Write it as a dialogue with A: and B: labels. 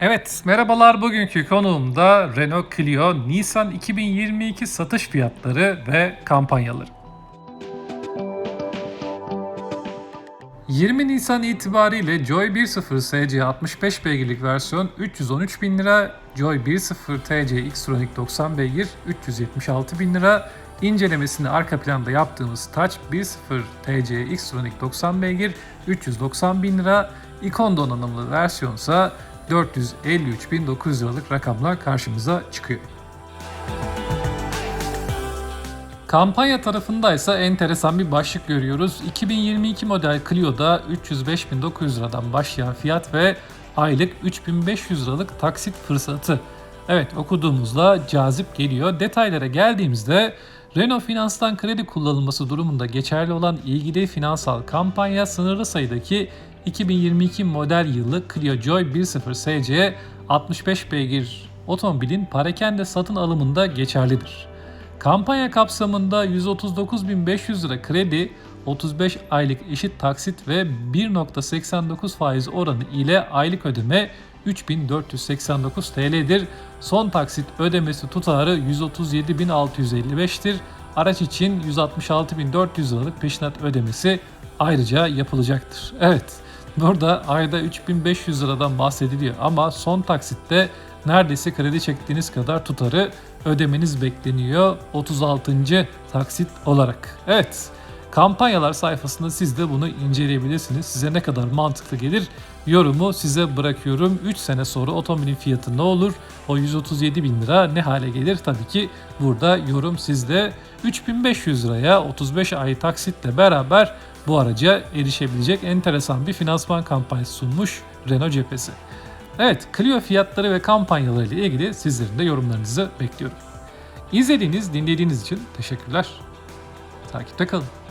A: Evet, merhabalar. Bugünkü konuğum da Renault Clio Nisan 2022 satış fiyatları ve kampanyaları. 20 Nisan itibariyle Joy 1.0 SC 65 beygirlik versiyon 313 bin lira, Joy 1.0 TC X-Tronic 90 beygir 376 bin lira, İncelemesini arka planda yaptığımız Touch 1.0 TC X-Tronic 90 beygir 390 bin lira, ikon donanımlı versiyonsa 453.900 liralık rakamla karşımıza çıkıyor. Kampanya tarafındaysa enteresan bir başlık görüyoruz. 2022 model Clio'da 305.900 liradan başlayan fiyat ve aylık 3500 liralık taksit fırsatı. Evet okuduğumuzda cazip geliyor. Detaylara geldiğimizde Renault Finans'tan kredi kullanılması durumunda geçerli olan ilgili finansal kampanya sınırlı sayıdaki 2022 model yılı Clio Joy 1.0 SC 65 beygir otomobilin parakende satın alımında geçerlidir. Kampanya kapsamında 139.500 lira kredi, 35 aylık eşit taksit ve 1.89 faiz oranı ile aylık ödeme 3489 TL'dir. Son taksit ödemesi tutarı 137.655'tir. Araç için 166.400 liralık peşinat ödemesi ayrıca yapılacaktır. Evet, burada ayda 3500 liradan bahsediliyor ama son taksitte neredeyse kredi çektiğiniz kadar tutarı ödemeniz bekleniyor 36. taksit olarak. Evet, kampanyalar sayfasında siz de bunu inceleyebilirsiniz. Size ne kadar mantıklı gelir yorumu size bırakıyorum. 3 sene sonra otomobilin fiyatı ne olur? O 137 bin lira ne hale gelir? Tabii ki burada yorum sizde. 3500 liraya 35 ay taksitle beraber bu araca erişebilecek enteresan bir finansman kampanyası sunmuş Renault cephesi. Evet, Clio fiyatları ve kampanyaları ile ilgili sizlerin de yorumlarınızı bekliyorum. İzlediğiniz, dinlediğiniz için teşekkürler. Takipte kalın.